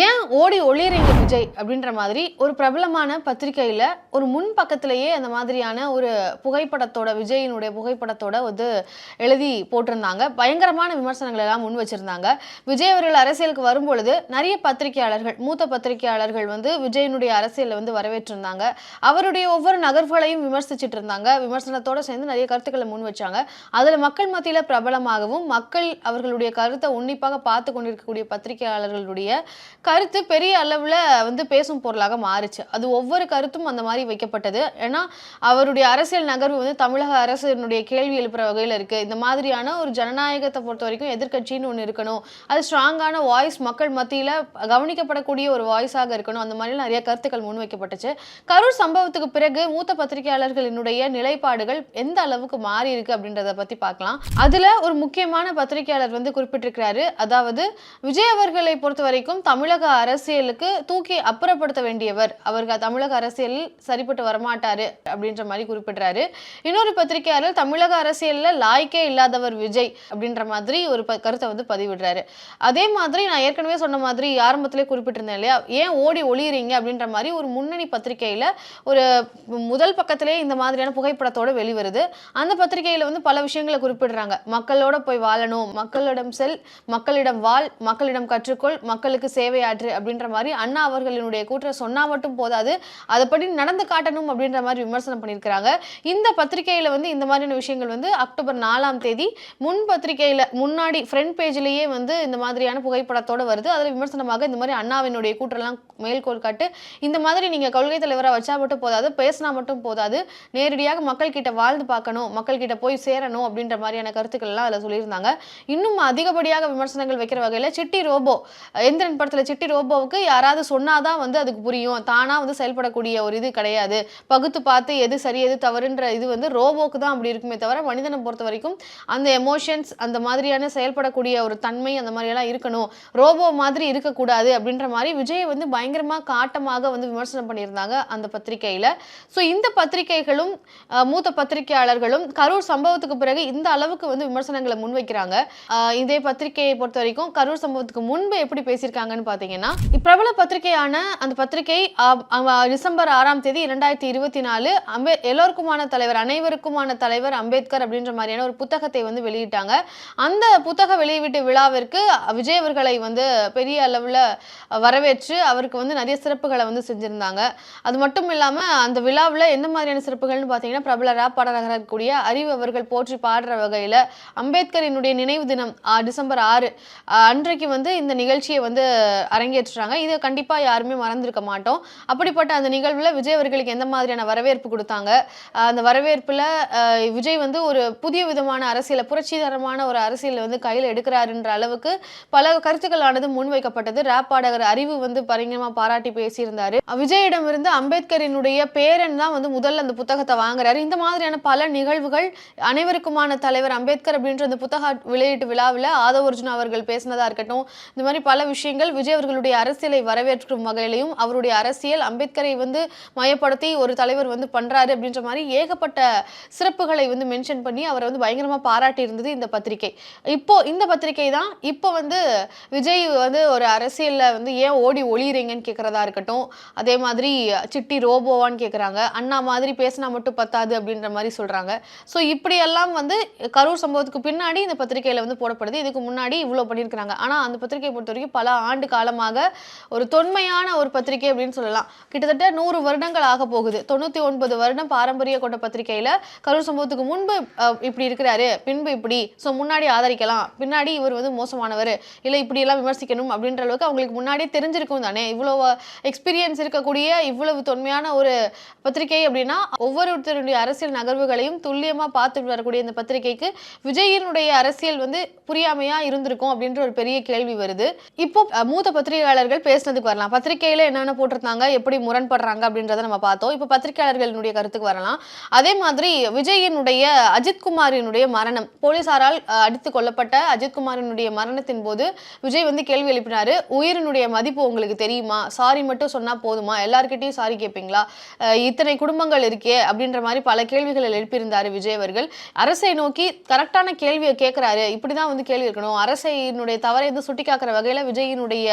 ஏன் ஓடி ஒளியறீங்க விஜய் அப்படின்ற மாதிரி ஒரு பிரபலமான பத்திரிகையில் ஒரு முன் பக்கத்திலேயே அந்த மாதிரியான ஒரு புகைப்படத்தோட விஜயினுடைய புகைப்படத்தோட வந்து எழுதி போட்டிருந்தாங்க. பயங்கரமான விமர்சனங்கள் எல்லாம் முன் வச்சிருந்தாங்க. விஜய் அவர்கள் அரசியலுக்கு வரும்பொழுது நிறைய பத்திரிகையாளர்கள் மூத்த பத்திரிகையாளர்கள் வந்து விஜயனுடைய அரசியலில் வந்து வரவேற்றிருந்தாங்க. அவருடைய ஒவ்வொரு நகர்வுகளையும் விமர்சிச்சுட்டு இருந்தாங்க. விமர்சனத்தோடு சேர்ந்து நிறைய கருத்துக்களை முன் வச்சாங்க. அதில் மக்கள் மத்தியில் பிரபலமாகவும் மக்கள் அவர்களுடைய கருத்தை உன்னிப்பாக பார்த்து கொண்டிருக்கக்கூடிய பத்திரிகையாளர்களுடைய கருத்து பெரிய அளவில் வந்து பேசும் பொருளாக மாறுச்சு. அது ஒவ்வொரு கருத்தும் அந்த மாதிரி வைக்கப்பட்டது. ஏன்னா அவருடைய அரசியல் நகர்வு வந்து தமிழக அரசினுடைய கேள்வி எழுப்புற வகையில் இருக்கு. இந்த மாதிரியான ஒரு ஜனநாயகத்தை பொறுத்த வரைக்கும் எதிர்க்கட்சின்னு ஒன்று இருக்கணும். அது ஸ்ட்ராங்கான வாய்ஸ் மக்கள் மத்தியில் கவனிக்கப்படக்கூடிய ஒரு வாய்ஸாக இருக்கணும். அந்த மாதிரி நிறைய கருத்துக்கள் முன்வைக்கப்பட்டுச்சு. கரூர் சம்பவத்துக்கு பிறகு மூத்த பத்திரிகையாளர்களினுடைய நிலைப்பாடுகள் எந்த அளவுக்கு மாறி இருக்கு அப்படின்றத பத்தி பார்க்கலாம். அதுல ஒரு முக்கியமான பத்திரிகையாளர் வந்து குறிப்பிட்டிருக்கிறாரு. அதாவது விஜய் அவர்களை பொறுத்த வரைக்கும் தமிழ் தமிழக அரசியலுக்கு தூக்கி அப்புறப்படுத்த வேண்டியவர். அவருக்கு தமிழக அரசியலில் சரிப்பட்டு வரமாட்டாரு அப்படின்ற மாதிரி குறிப்பிடுறாரு. இன்னொரு பத்திரிகையாளர் தமிழக அரசியலில் லாய்க்கே இல்லாதவர் விஜய் அப்படின்ற மாதிரி ஒரு ப- கருத்தை வந்து பதிவிடுறாரு. அதே மாதிரி நான் ஏற்கனவே சொன்ன மாதிரி ஆரம்பத்திலே குறிப்பிட்டிருந்தேன் இல்லையா? ஏன் ஓடி ஒளியறீங்க? அப்படின்ற மாதிரி ஒரு முன்னணி பத்திரிகையில ஒரு முதல் பக்கத்திலே இந்த மாதிரியான புகைப்படத்தோடு வெளிவருது. அந்த பத்திரிகையில வந்து பல விஷயங்களை குறிப்பிடுறாங்க. மக்களோட போய் வாழணும் மக்களிடம் செல் மக்களிடம் வாழ் மக்களிடம் கற்றுக்கொள் மக்களுக்கு சேவை சேவையாற்று அப்படின்ற மாதிரி அண்ணா அவர்களினுடைய கூற்றை சொன்னா மட்டும் போதாது. அதைப்படி நடந்து காட்டணும் அப்படின்ற மாதிரி விமர்சனம் பண்ணியிருக்கிறாங்க. இந்த பத்திரிகையில வந்து இந்த மாதிரியான விஷயங்கள் வந்து அக்டோபர் நாலாம் தேதி முன் பத்திரிகையில முன்னாடி ஃப்ரண்ட் பேஜ்லேயே வந்து இந்த மாதிரியான புகைப்படத்தோட வருது. அதில் விமர்சனமாக இந்த மாதிரி அண்ணாவினுடைய கூற்றெல்லாம் மேல்கோள் காட்டு இந்த மாதிரி நீங்க கொள்கை தலைவரா வச்சா மட்டும் போதாது பேசினா மட்டும் போதாது நேரடியாக மக்கள் கிட்ட வாழ்ந்து பார்க்கணும் மக்கள் கிட்ட போய் சேரணும் அப்படின்ற மாதிரியான கருத்துக்கள் எல்லாம் அதில் சொல்லியிருந்தாங்க. இன்னும் அதிகப்படியாக விமர்சனங்கள் வைக்கிற வகையில் சிட்டி ரோபோ எந்திரன் படத்தில் சிட்டி ரோபோவுக்கு யாராவது சொன்னாதான் வந்து அதுக்கு புரியும். தானா வந்து செயல்படக்கூடிய ஒரு இது கிடையாது. பகுத்து பார்த்து எது சரி எது தவறுன்ற இது வந்து ரோபோக்கு தான் அப்படி இருக்குமே தவிர மனிதனை பொறுத்த வரைக்கும் அந்த எமோஷன்ஸ் அந்த மாதிரியான செயல்படக்கூடிய ஒரு தன்மை அந்த மாதிரியெல்லாம் இருக்கணும். ரோபோ மாதிரி இருக்கக்கூடாது அப்படின்ற மாதிரி விஜய் வந்து பயங்கரமா காட்டமாக வந்து விமர்சனம் பண்ணியிருந்தாங்க அந்த பத்திரிகையில. ஸோ இந்த பத்திரிகைகளும் மூத்த பத்திரிகையாளர்களும் கரூர் சம்பவத்துக்கு பிறகு இந்த அளவுக்கு வந்து விமர்சனங்களை முன்வைக்கிறாங்க. இதே பத்திரிகையை பொறுத்த வரைக்கும் கரூர் சம்பவத்துக்கு முன்பு எப்படி பேசியிருக்காங்கன்னு பார்த்தீங்கன்னா பிரபல பத்திரிகையான அந்த பத்திரிகை டிசம்பர் ஆறாம் தேதி இரண்டாயிரத்தி இருபத்தி நாலு அம்பே எல்லோருக்குமான தலைவர் அனைவருக்குமான தலைவர் அம்பேத்கர் அப்படின்ற மாதிரியான ஒரு புத்தகத்தை வந்து வெளியிட்டாங்க. அந்த புத்தக வெளியீட்டு விழாவிற்கு விஜய் அவர்களை வந்து பெரிய அளவில் வரவேற்று அவருக்கு வந்து நிறைய சிறப்புகளை வந்து செஞ்சுருந்தாங்க. அது மட்டும் இல்லாமல் அந்த விழாவில் எந்த மாதிரியான சிறப்புகள்னு பார்த்தீங்கன்னா பிரபல ரா பாடகராக இருக்கக்கூடிய அறிவு அவர்கள் போற்றி பாடுற வகையில் அம்பேத்கரினுடைய நினைவு தினம் டிசம்பர் ஆறு அன்றைக்கு வந்து இந்த நிகழ்ச்சியை வந்து அரங்கேற்றுறாங்க. இதை கண்டிப்பாக யாருமே மறந்துருக்க மாட்டோம். அப்படிப்பட்ட அந்த நிகழ்வில் விஜய் அவர்களுக்கு எந்த மாதிரியான வரவேற்பு கொடுத்தாங்க? அந்த வரவேற்பில் விஜய் வந்து ஒரு புதிய விதமான அரசியலை புரட்சிகரமான ஒரு அரசியலை வந்து கையில் எடுக்கிறாருன்ற அளவுக்கு பல கருத்துக்களானது முன்வைக்கப்பட்டது ரேப் பாடகர் அறிவு வந்து பரிங்கமாக பாராட்டி பேசியிருந்தாரு. விஜயிடமிருந்து அம்பேத்கரினுடைய பேரன் தான் வந்து முதல்ல அந்த புத்தகத்தை வாங்குறாரு. இந்த மாதிரியான பல நிகழ்வுகள் அனைவருக்குமான தலைவர் அம்பேத்கர் அப்படின்ற அந்த புத்தக வெளியீட்டு விழாவில் ஆதவ அர்ஜுன் அவர்கள் பேசினதா இருக்கட்டும் இந்த மாதிரி பல விஷயங்கள் விஜய் அவர்களுடைய அரசியலை வரவேற்றும் வகையிலையும் அவருடைய அரசியல் அம்பேத்கரை வந்து மையப்படுத்தி ஒரு தலைவர் வந்து பண்றாரு அப்படின்ற மாதிரி ஏகப்பட்ட சிறப்புகளை வந்து மென்ஷன் பண்ணி அவரை வந்து பயங்கரமா பாராட்டி இருந்தது இந்த பத்திரிகை. இப்போ இந்த பத்திரிகை தான் இப்போ வந்து விஜய் வந்து ஒரு அரசியல்ல வந்து ஏன் ஓடி ஒளியிறீங்கன்னு கேட்கறதா இருக்கட்டும் அதே மாதிரி சிட்டி ரோபோவான்னு கேட்குறாங்க அண்ணா மாதிரி பேசினா மட்டும் பத்தாது அப்படின்ற மாதிரி சொல்றாங்க. ஸோ இப்படியெல்லாம் வந்து கரூர் சம்பவத்துக்கு பின்னாடி இந்த பத்திரிகையில வந்து போடப்படுது. இதுக்கு முன்னாடி இவ்வளோ பண்ணியிருக்கிறாங்க. ஆனால் அந்த பத்திரிகையை பொறுத்த வரைக்கும் பல ஆண்டு காலமாக ஒரு தொன்மையான ஒரு பத்திரிகை அப்படின்னு சொல்லலாம். கிட்டத்தட்ட நூறு வருடங்கள் ஆக போகுது. தொண்ணூத்தி ஒன்பது வருடம் பாரம்பரிய கொண்ட பத்திரிகையில் கரூர் சம்பவத்துக்கு முன்பு இப்படி இருக்கிறாரு. பின்பு இப்படி. ஸோ முன்னாடி ஆதரிக்கலாம். பின்னாடி இவர் வந்து மோசமானவர். இல்லை இப்படி எல்லாம் விமர்சிக்கணும் அப்படின்ற அளவுக்கு அவங்களுக்கு முன்னாடியே தெரிஞ்சிருக்கும் தானே. இவ்வளவு எக்ஸ்பீரியன்ஸ் இருக்கக்கூடிய இவ்வளவு தொன்மையான ஒரு பத்திரிகை அப்படின்னா ஒவ்வொருத்தருடைய அரசியல் நகர்வுகளையும் துல்லியமாக பார்த்து வரக்கூடிய இந்த பத்திரிகைக்கு விஜயினுடைய அரசியல் வந்து புரியாமையா இருந்திருக்கும் அப்படின்ற ஒரு பெரிய கேள்வி வருது. இப்போ மூத்த பத்திரிகையாளர்கள் பேசினதுக்கு வரலாம். பத்திரிகையில என்னென்ன போட்டிருந்தாங்க எப்படி முரண்படுறாங்க அப்படின்றத நம்ம பார்த்தோம். இப்போ பத்திரிகையாளர்களுடைய கருத்துக்கு வரலாம். அதே மாதிரி விஜயினுடைய அஜித்குமாரினுடைய மரணம். போலீசாரால் அடித்து கொல்லப்பட்ட அஜித்குமாரினுடைய மரணத்தின் போது விஜய் வந்து கேள்வி எழுப்பினாரு உயிரினுடைய மதிப்பு உங்களுக்கு தெரியுமா? சாரி மட்டும் சொன்னா போதுமா? எல்லாருக்கிட்டையும் சாரி கேட்பீங்களா இத்தனை குடும்பங்கள் இருக்கே அப்படின்ற மாதிரி பல கேள்விகளை எழுப்பியிருந்தாரு விஜய் அவர்கள். அரசை நோக்கி கரெக்டான கேள்வியை கேட்கிறாரு. இப்படிதான் வந்து கேள்வி இருக்கணும். அரசையினுடைய தவறை வந்து சுட்டி வகையில் வகையில விஜயினுடைய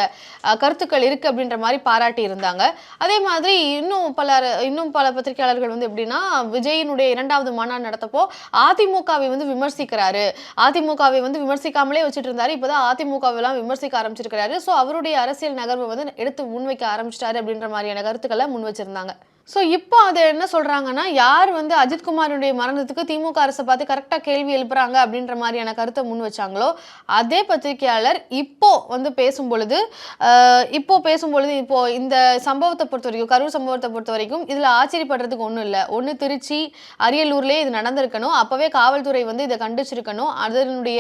கருத்துக்கள் இருக்கு அப்படின்ற மாதிரி பாராட்டி இருந்தாங்க. அதே மாதிரி இன்னும் பல இன்னும் பல பத்திரிகையாளர்கள் வந்து எப்படின்னா விஜயினுடைய இரண்டாவது மாநாடு நடத்தப்போ அதிமுகவை வந்து விமர்சிக்கிறாரு. அதிமுகவை வந்து விமர்சிக்காமலே வச்சுட்டு இருந்தாரு இப்போதான் அதிமுகவெல்லாம் விமர்சிக்க ஆரம்பிச்சிருக்கிறாரு. ஸோ அவருடைய அரசியல் நகர்வை வந்து எடுத்து முன்வைக்க ஆரம்பிச்சிட்டாரு அப்படின்ற மாதிரியான கருத்துக்களை முன் வச்சிருந்தாங்க ஸோ இப்போ அதை என்ன சொல்கிறாங்கன்னா யார் வந்து அஜித்குமாருடைய மரணத்துக்கு திமுக அரசை பார்த்து கரெக்டாக கேள்வி எழுப்புறாங்க அப்படின்ற மாதிரியான கருத்தை முன் வச்சாங்களோ அதே பத்திரிகையாளர் இப்போ வந்து பேசும் பொழுது இப்போ பேசும் பொழுது இப்போ இந்த சம்பவத்தை பொறுத்த வரைக்கும் கரூர் சம்பவத்தை பொறுத்த வரைக்கும் இதில் ஆச்சரியப்படுறதுக்கு ஒன்றும் இல்லை. ஒன்று திருச்சி அரியலூர்லேயே இது நடந்திருக்கணும். அப்போவே காவல்துறை வந்து இதை கண்டிச்சிருக்கணும். அதனுடைய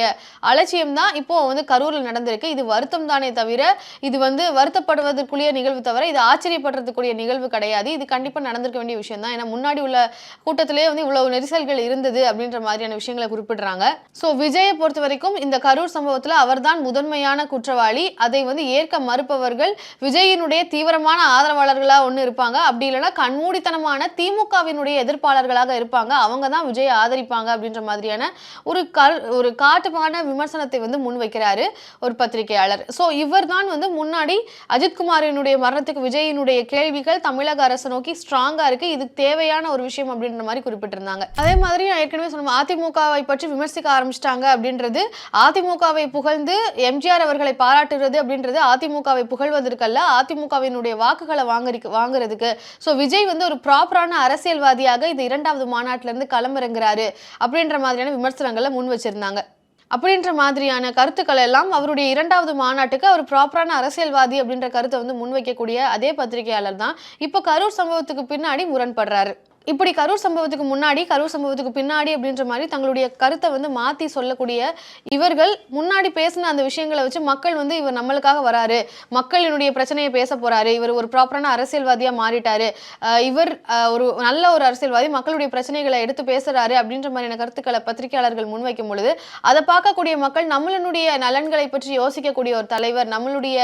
அலட்சியம் தான் இப்போ வந்து கரூரில் நடந்திருக்கு. இது வருத்தம் தானே தவிர இது வந்து வருத்தப்படுவதற்குரிய நிகழ்வு தவிர இது ஆச்சரியப்படுறதுக்குரிய நிகழ்வு கிடையாது. இது கண்டிப்பாக நடந்திருக்க வேண்டிய விஷயம் தான் ஏன்னா முன்னாடி உள்ள கூட்டத்திலே வந்து இவ்வளவு நெரிசல்கள் இருந்தது அப்படின்ற மாதிரியான விஷயங்களை குறிப்பிடுறாங்க. ஸோ விஜயை பொறுத்த வரைக்கும் இந்த கரூர் சம்பவத்தில் அவர்தான் முதன்மையான குற்றவாளி. அதை வந்து ஏற்க மறுப்பவர்கள் விஜயினுடைய தீவிரமான ஆதரவாளர்களாக ஒன்று இருப்பாங்க. அப்படி இல்லைன்னா கண்மூடித்தனமான திமுகவினுடைய எதிர்ப்பாளர்களாக இருப்பாங்க. அவங்க தான் விஜயை ஆதரிப்பாங்க அப்படின்ற மாதிரியான ஒரு கரு ஒரு காட்டுமான விமர்சனத்தை வந்து முன்வைக்கிறாரு ஒரு பத்திரிகையாளர். ஸோ இவர் தான் வந்து முன்னாடி அஜித்குமாரினுடைய மரணத்துக்கு விஜயினுடைய கேள்விகள் தமிழக அரசு நோக்கி ஸ்ட்ராங்காக இருக்குது இதுக்கு தேவையான ஒரு விஷயம் அப்படின்ற மாதிரி குறிப்பிட்டிருந்தாங்க. அதே மாதிரி நான் ஏற்கனவே சொன்னோம் அதிமுகவை பற்றி விமர்சிக்க ஆரம்பிச்சிட்டாங்க அப்படின்றது அதிமுகவை புகழ்ந்து எம்ஜிஆர் அவர்களை பாராட்டுறது அப்படின்றது அதிமுகவை புகழ்வதற்கல்ல அதிமுகவினுடைய வாக்குகளை வாங்கறதுக்கு வாங்குறதுக்கு. ஸோ விஜய் வந்து ஒரு ப்ராப்பரான அரசியல்வாதியாக இந்த இரண்டாவது மாநாட்டிலேருந்து களமிறங்குறாரு அப்படின்ற மாதிரியான விமர்சனங்களை முன் வச்சிருந்தாங்க. அப்படின்ற மாதிரியான கருத்துக்கள் எல்லாம் அவருடைய இரண்டாவது மாநாட்டுக்கு அவர் ப்ராப்பரான அரசியல்வாதி அப்படின்ற கருத்தை வந்து முன்வைக்கக்கூடிய அதே பத்திரிகையாளர் தான். இப்போ கரூர் சம்பவத்துக்கு பின்னாடி முரண்படுறாரு. இப்படி கரூர் சம்பவத்துக்கு முன்னாடி கரூர் சம்பவத்துக்கு பின்னாடி அப்படின்ற மாதிரி தங்களுடைய கருத்தை வந்து மாற்றி சொல்லக்கூடிய இவர்கள் முன்னாடி பேசின அந்த விஷயங்களை வச்சு மக்கள் வந்து இவர் நம்மளுக்காக வராரு. மக்களினுடைய பிரச்சனையை பேச போறாரு. இவர் ஒரு ப்ராப்பரான அரசியல்வாதியா மாறிட்டாரு. இவர் ஒரு நல்ல ஒரு அரசியல்வாதி மக்களுடைய பிரச்சனைகளை எடுத்து பேசுறாரு அப்படின்ற மாதிரியான கருத்துக்களை பத்திரிகையாளர்கள் முன்வைக்கும் பொழுது அதை பார்க்கக்கூடிய மக்கள் நம்மளுடைய நலன்களை பற்றி யோசிக்கக்கூடிய ஒரு தலைவர் நம்மளுடைய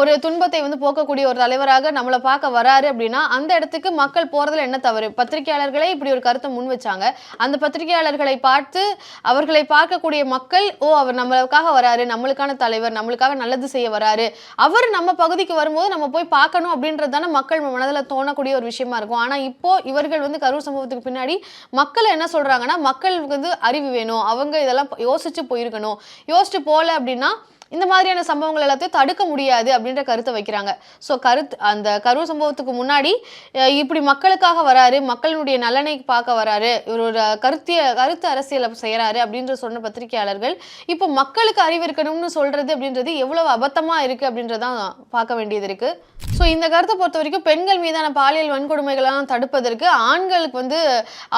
ஒரு துன்பத்தை வந்து போக்கக்கூடிய ஒரு தலைவராக நம்மளை பார்க்க வராரு அப்படின்னா அந்த இடத்துக்கு மக்கள் போறதுல என்ன தவறு? பத்திரிகையாளர்களே இப்படி ஒரு கருத்தை முன் வச்சாங்க. அந்த பத்திரிகையாளர்களை பார்த்து அவர்களை பார்க்கக்கூடிய மக்கள் ஓ அவர் நம்மளுக்காக வராரு நம்மளுக்கான தலைவர் நம்மளுக்காக நல்லது செய்ய வராரு. அவர் நம்ம பகுதிக்கு வரும்போது நம்ம போய் பார்க்கணும் அப்படின்றது தானே மக்கள் மனதில் தோணக்கூடிய ஒரு விஷயமா இருக்கும். ஆனால் இப்போ இவர்கள் வந்து கரூர் சம்பவத்துக்கு பின்னாடி மக்கள் என்ன சொல்றாங்கன்னா மக்களுக்கு வந்து அறிவு வேணும். அவங்க இதெல்லாம் யோசிச்சு போயிருக்கணும். யோசிச்சு போகல அப்படின்னா இந்த மாதிரியான சம்பவங்கள் எல்லாத்தையும் தடுக்க முடியாது அப்படின்ற கருத்தை வைக்கிறாங்க. ஸோ கருத்து அந்த கரூர் சம்பவத்துக்கு முன்னாடி இப்படி மக்களுக்காக வராரு மக்களினுடைய நலனை பார்க்க வராரு இவர் ஒரு கருத்திய கருத்து அரசியலை செய்கிறாரு அப்படின்ற சொன்ன பத்திரிகையாளர்கள் இப்போ மக்களுக்கு அறிவு இருக்கணும்னு சொல்றது அப்படின்றது எவ்வளவு அபத்தமாக இருக்கு அப்படின்றதான் பார்க்க வேண்டியது இருக்கு. ஸோ இந்த கருத்தை பொறுத்த வரைக்கும் பெண்கள் மீதான பாலியல் வன்கொடுமைகளெல்லாம் தடுப்பதற்கு ஆண்களுக்கு வந்து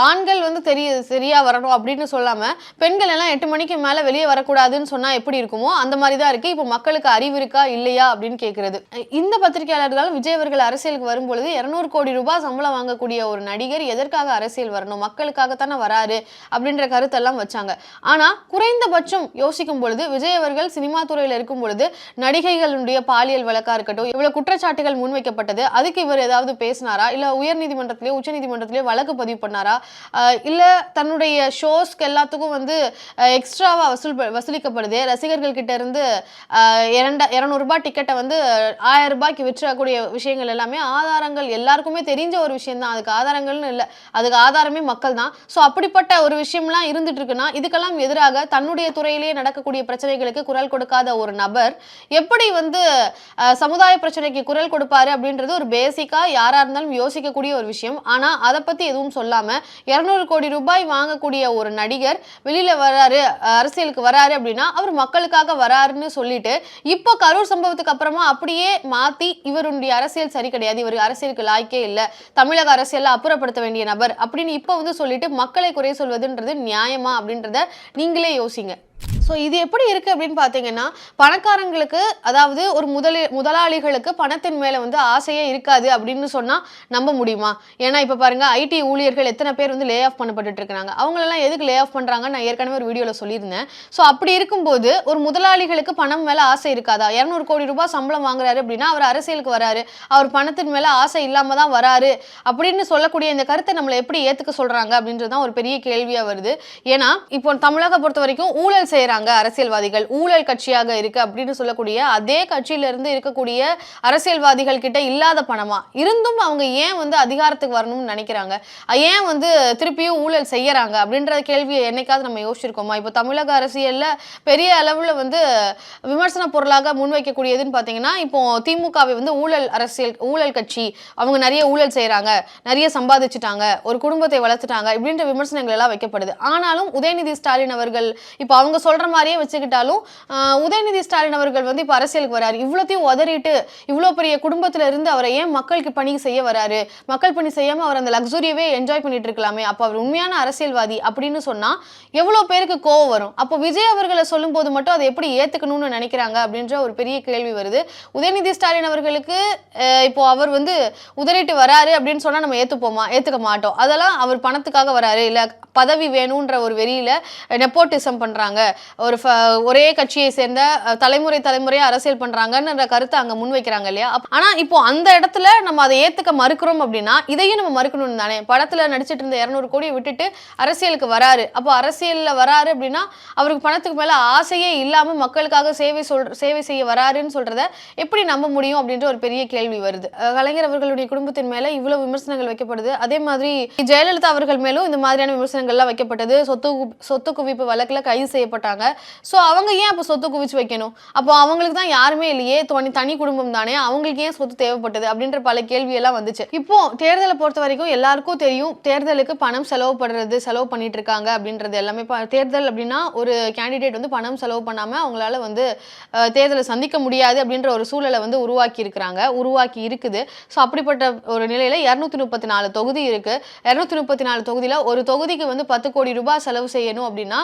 ஆண்கள் வந்து தெரிய சரியா வரணும் அப்படின்னு சொல்லாம பெண்கள் எல்லாம் எட்டு மணிக்கு மேலே வெளியே வரக்கூடாதுன்னு சொன்னா எப்படி இருக்குமோ அந்த மாதிரி தான் இருக்கு. இப்போ மக்களுக்கு அறிவு இருக்கா இல்லையா அப்படின்னு கேட்கறது இந்த பத்திரிகையாளர்கள் விஜய் அவர்கள் அரசியலுக்கு வரும்பொழுது இருநூறு கோடி ரூபாய் சம்பளம் வாங்கக்கூடிய ஒரு நடிகர் எதற்காக அரசியல் வரணும் மக்களுக்காகத்தானே வராரு அப்படின்ற கருத்தெல்லாம் வச்சாங்க. ஆனா குறைந்தபட்சம் யோசிக்கும் பொழுது விஜய் அவர்கள் சினிமா துறையில இருக்கும் பொழுது நடிகைகளுடைய பாலியல் வழக்கா இருக்கட்டும் இவ்வளவு குற்றச்சாட்டுகள் முன்வைக்கப்பட்டது அதுக்கு இவர் ஏதாவது பேசினாரா? இல்ல உயர் நீதிமன்றத்திலேயோ உச்ச வழக்கு பதிவு பண்ணாரா? இல்லை இல்ல தன்னுடைய ஷோஸ்க்கு எல்லாத்துக்கும் வந்து எக்ஸ்ட்ராவா வசூல் வசூலிக்கப்படுது ரசிகர்கள் கிட்ட இருந்து இரண்ட இரநூறுபா டிக்கெட்டை வந்து ஆயிரம் ரூபாய்க்கு விற்றக்கூடிய விஷயங்கள் எல்லாமே ஆதாரங்கள் எல்லாருக்குமே தெரிஞ்ச ஒரு விஷயம் தான் அதுக்கு ஆதாரங்கள்னு இல்லை. அதுக்கு ஆதாரமே மக்கள் தான் ஸோ அப்படிப்பட்ட ஒரு விஷயம்லாம் இருந்துட்டு இருக்குன்னா இதுக்கெல்லாம் எதிராக தன்னுடைய துறையிலேயே நடக்கக்கூடிய பிரச்சனைகளுக்கு குரல் கொடுக்காத ஒரு நபர் எப்படி வந்து சமுதாய பிரச்சனைக்கு குரல் கொடுப்பாரு அப்படின்றது ஒரு பேசிக்காக யாராக இருந்தாலும் யோசிக்கக்கூடிய ஒரு விஷயம். ஆனால் அதை பற்றி எதுவும் சொல்லாமல் இரநூறு கோடி ரூபாய் வாங்கக்கூடிய ஒரு நடிகர் வெளியில் வராரு அரசியலுக்கு வராரு அப்படின்னா அவர் மக்களுக்காக வராருன்னு சொல்லிட்டு இப்போ கரூர் சம்பவத்துக்கு அப்புறமா அப்படியே மாத்தி இவருடைய அரசியல் சரி கிடையாது இவர் அரசியலுக்கு லாய்க்கே இல்லை தமிழக அரசியலில் அப்புறப்படுத்த வேண்டிய நபர் அப்படின்னு இப்போ வந்து சொல்லிட்டு மக்களை குறை சொல்வதுன்றது நியாயமா அப்படின்றத நீங்களே யோசிங்க. ஸோ இது எப்படி இருக்குது அப்படின்னு பார்த்தீங்கன்னா பணக்காரங்களுக்கு அதாவது ஒரு முதலி முதலாளிகளுக்கு பணத்தின் மேலே வந்து ஆசையே இருக்காது அப்படின்னு சொன்னால் நம்ப முடியுமா? ஏன்னா இப்போ பாருங்கள் ஐடி ஊழியர்கள் எத்தனை பேர் வந்து லே ஆஃப் பண்ணப்பட்டு இருக்காங்க அவங்களெல்லாம் எதுக்கு லே ஆஃப் பண்ணுறாங்க நான் ஏற்கனவே ஒரு வீடியோவில் சொல்லியிருந்தேன். ஸோ அப்படி இருக்கும்போது ஒரு முதலாளிகளுக்கு பணம் மேலே ஆசை இருக்காதா? இரநூறு கோடி ரூபாய் சம்பளம் வாங்குறாரு அப்படின்னா அவர் அரசியலுக்கு வராரு. அவர் பணத்தின் மேலே ஆசை இல்லாமல் தான் வராரு அப்படின்னு சொல்லக்கூடிய இந்த கருத்தை நம்மளை எப்படி ஏற்றுக்க சொல்கிறாங்க அப்படின்றது தான் ஒரு பெரிய கேள்வியாக வருது. ஏன்னா இப்போ தமிழக பொறுத்த வரைக்கும் ஊழல் செய்கிறாங்க இருக்கிறாங்க அரசியல்வாதிகள். ஊழல் கட்சியாக இருக்கு அப்படின்னு சொல்லக்கூடிய அதே கட்சியிலிருந்து இருக்கக்கூடிய அரசியல்வாதிகள் கிட்ட இல்லாத பணமா? இருந்தும் அவங்க ஏன் வந்து அதிகாரத்துக்கு வரணும்னு நினைக்கிறாங்க? ஏன் வந்து திருப்பியும் ஊழல் செய்யறாங்க? அப்படின்ற கேள்வியை என்னைக்காவது நம்ம யோசிச்சிருக்கோமா? இப்போ தமிழக அரசியல்ல பெரிய அளவுல வந்து விமர்சன பொருளாக முன்வைக்கக்கூடியதுன்னு பார்த்தீங்கன்னா இப்போ திமுகவை வந்து ஊழல் அரசியல் ஊழல் கட்சி அவங்க நிறைய ஊழல் செய்யறாங்க நிறைய சம்பாதிச்சுட்டாங்க ஒரு குடும்பத்தை வளர்த்துட்டாங்க இப்படின்ற விமர்சனங்கள் எல்லாம் வைக்கப்படுது. ஆனாலும் உதயநிதி ஸ்டாலின் அவர்கள் இப்போ அவங்க சொல்ற மாதிரியே வச்சுக்கிட்டாலும் உதயநிதி ஸ்டாலின் அவர்கள் வந்து இப்போ அரசியலுக்கு வராரு. இவ்வளோத்தையும் உதறிட்டு இவ்வளோ பெரிய குடும்பத்துல இருந்து அவரை ஏன் மக்களுக்கு பணி செய்ய வராரு? மக்கள் பணி செய்யாம அவர் அந்த லக்ஸுரியவே என்ஜாய் பண்ணிட்டு இருக்கலாமே அப்போ அவர் உண்மையான அரசியல்வாதி அப்படின்னு சொன்னா எவ்வளோ பேருக்கு கோவம் வரும்? அப்போ விஜய் அவர்களை சொல்லும்போது மட்டும் அதை எப்படி ஏத்துக்கணும்னு நினைக்கிறாங்க அப்படின்ற ஒரு பெரிய கேள்வி வருது. உதயநிதி ஸ்டாலின் அவர்களுக்கு இப்போ அவர் வந்து உதறிட்டு வராரு அப்படின்னு சொன்னா நம்ம ஏத்துப்போமா? ஏத்துக்க மாட்டோம். அதெல்லாம் அவர் பணத்துக்காக வராரு. இல்ல பதவி வேணுன்ற ஒரு வெறியில நெப்போட்டிசம் பண்றாங்க. ஒரு ஃப- ஒரே கட்சியை சேர்ந்த தலைமுறை தலைமுறையாக அரசியல் பண்றாங்கன்ற கருத்தை அங்க முன்வைக்கிறாங்க இல்லையா? ஆனால் ஆனா இப்போ அந்த இடத்துல நம்ம அதை ஏத்துக்க மறுக்கிறோம் அப்படின்னா இதையும் நம்ம மறுக்கணும் தானே? படத்துல நடிச்சிட்டு இருந்த இருநூறு கோடியை விட்டுட்டு அரசியலுக்கு வராரு. அப்போ அரசியல்ல வராரு அப்படின்னா அவருக்கு பணத்துக்கு மேல ஆசையே இல்லாம மக்களுக்காக சேவை சொல் சேவை செய்ய வராருன்னு சொல்றத எப்படி நம்ப முடியும் அப்படின்ற ஒரு பெரிய கேள்வி வருது. கலைஞர் அவர்களுடைய குடும்பத்தின் மேல இவ்வளவு விமர்சனங்கள் வைக்கப்படுது. அதே மாதிரி ஜெயலலிதா அவர்கள் மேலும் இந்த மாதிரியான விமர்சனங்கள் விமர்சனங்கள்லாம் வைக்கப்பட்டது. சொத்து கு- சொத்து குவிப்பு வழக்கில் கைது செய்யப்பட்டாங்க. ஸோ அவங்க ஏன் அப்போ சொத்து குவிச்சு வைக்கணும்? அப்போ அவங்களுக்கு தான் யாருமே இல்லையே. தனி தனி குடும்பம் தானே. அவங்களுக்கு ஏன் சொத்து தேவைப்பட்டது? அப்படின்ற பல கேள்வியெல்லாம் வந்துச்சு. இப்போ தேர்தலை பொறுத்த வரைக்கும் எல்லாருக்கும் தெரியும். தேர்தலுக்கு பணம் செலவுப்படுறது செலவு பண்ணிட்டு இருக்காங்க அப்படின்றது எல்லாமே. தேர்தல் அப்படின்னா ஒரு கேண்டிடேட் வந்து பணம் செலவு பண்ணாமல் அவங்களால வந்து தேர்தலை சந்திக்க முடியாது அப்படின்ற ஒரு சூழலை வந்து உருவாக்கி இருக்கிறாங்க. உருவாக்கி இருக்குது. ஸோ அப்படிப்பட்ட ஒரு நிலையில் இரநூத்தி முப்பத்தி நாலு தொகுதி இருக்கு. இரநூத்தி முப்பத்தி நாலு தொகுதியில் ஒரு தொகுதிக்கு வந்து பத்து கோடி ரூபாய் செலவு செய்யணும் அப்படின்னா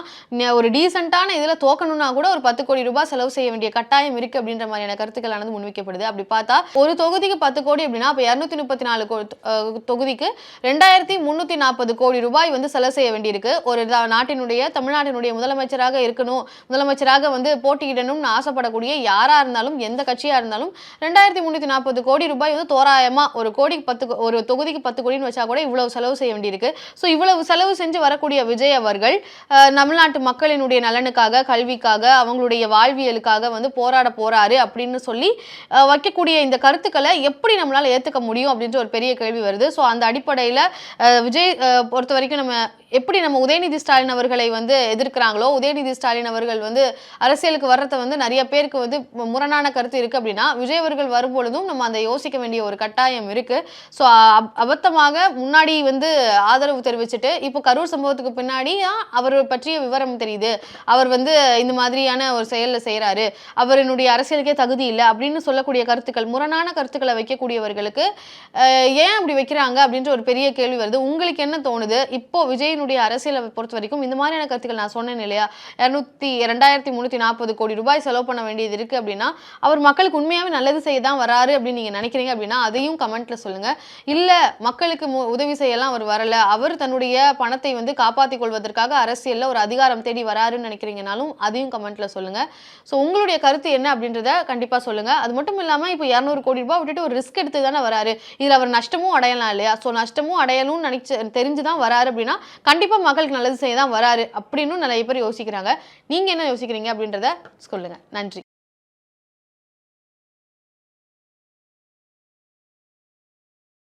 ஒரு டீசெண்டான இதில் தோக்கணும்னா கூட ஒரு பத்து கோடி ரூபாய் செலவு செய்ய வேண்டிய கட்டாயம் இருக்கு அப்படின்ற மாதிரியான கருத்துக்களானது முன்வைக்கப்படுது. அப்படி பார்த்தா ஒரு தொகுதிக்கு பத்து கோடி அப்படின்னா அப்போ இரநூத்தி முப்பத்தி நாலு தொகுதிக்கு ரெண்டாயிரத்தி முந்நூற்றி நாற்பது கோடி ரூபாய் வந்து செலவு செய்ய வேண்டியிருக்கு. ஒரு நாட்டினுடைய தமிழ்நாட்டினுடைய முதலமைச்சராக இருக்கணும் முதலமைச்சராக வந்து போட்டியிடணும்னு ஆசைப்படக்கூடிய யாராக இருந்தாலும் எந்த கட்சியாக இருந்தாலும் ரெண்டாயிரத்தி முந்நூற்றி நாற்பது கோடி ரூபாய் வந்து தோராயமாக ஒரு கோடிக்கு பத்து ஒரு தொகுதிக்கு பத்து கோடின்னு வச்சா கூட இவ்வளவு செலவு செய்ய வேண்டியிருக்கு. ஸோ இவ்வளவு செலவு செஞ்சு வரக்கூடிய விஜய் அவர்கள் அஹ், தமிழ்நாட்டு மக்களினுடைய நலனுக்காக கல்விக்காக அவங்களுடைய வாழ்வியலுக்காக வந்து போராட போறாரு அப்படின்னு சொல்லி வைக்கக்கூடிய இந்த கருத்துக்களை எப்படி நம்மளால ஏத்துக்க முடியும் அப்படின்ற ஒரு பெரிய கேள்வி வருது. ஸோ அந்த அடிப்படையில விஜய் பொறுத்த வரைக்கும் நம்ம எப்படி நம்ம உதயநிதி ஸ்டாலின் அவர்களை வந்து எதிர்க்கிறாங்களோ உதயநிதி ஸ்டாலின் அவர்கள் வந்து அரசியலுக்கு வர்றத வந்து நிறைய பேருக்கு வந்து முரணான கருத்து இருக்கு அப்படின்னா விஜய் அவர்கள் வரும்பொழுதும் நம்ம அதை யோசிக்க வேண்டிய ஒரு கட்டாயம் இருக்கு. ஸோ அபத்தமாக முன்னாடி வந்து ஆதரவு தெரிவிச்சுட்டு இப்போ கரூர் சம்பவத்துக்கு பின்னாடி அவர் பற்றிய விவரம் தெரியுது. அவர் வந்து இந்த மாதிரியான ஒரு செயலில் செய்கிறாரு அவரினுடைய அரசியலுக்கே தகுதி இல்லை அப்படின்னு சொல்லக்கூடிய கருத்துக்கள் முரணான கருத்துக்களை வைக்கக்கூடியவர்களுக்கு ஏன் அப்படி வைக்கிறாங்க அப்படின்ற ஒரு பெரிய கேள்வி வருது. உங்களுக்கு என்ன தோணுது? இப்போ விஜயனுடைய அரசியலை பொறுத்த வரைக்கும் இந்த மாதிரியான கருத்துக்கள் நான் சொன்னேன் இல்லையா? இரநூத்தி ரெண்டாயிரத்தி முந்நூற்றி நாற்பது கோடி ரூபாய் செலவு பண்ண வேண்டியது இருக்கு அப்படின்னா அவர் மக்களுக்கு உண்மையாவே நல்லது செய்ய தான் வராரு அப்படின்னு நீங்க நினைக்கிறீங்க அப்படின்னா அதையும் கமெண்ட்ல சொல்லுங்க. இல்ல மக்களுக்கு மு- உதவி செய்யலாம் அவர் வரல. அவர் தன்னுடைய பணத்தை வந்து காப்பாற்றிக் கொள்வதற்காக அரசியல்ல ஒரு அதிகாரம் தேடி வராருன்னு நினைக்கிறீங்கனாலும் அதையும் கமெண்ட்ல சொல்லுங்க. ஸோ உங்களுடைய கருத்து என்ன அப்படின்றத கண்டிப்பா சொல்லுங்க. அது மட்டும் இல்லாம இப்போ இரநூறு கோடி ரூபாய் விட்டுட்டு ஒரு ரிஸ்க் எடுத்து தானே வராரு. இதுல அவர் நஷ்டமும் அடையலாம் இல்லையா? ஸோ நஷ்டமும் அடையணும்னு நினைச்சு தெரிஞ்சுதான் வராரு அப்படின்னா கண்டிப்பாக மக்களுக்கு நல்லது செய்ய தான் வராரு அப்படின்னு நிறைய பேர் யோசிக்கிறாங்க. நீங்கள் என்ன யோசிக்கிறீங்க அப்படின்றத சொல்லுங்கள் நன்றி.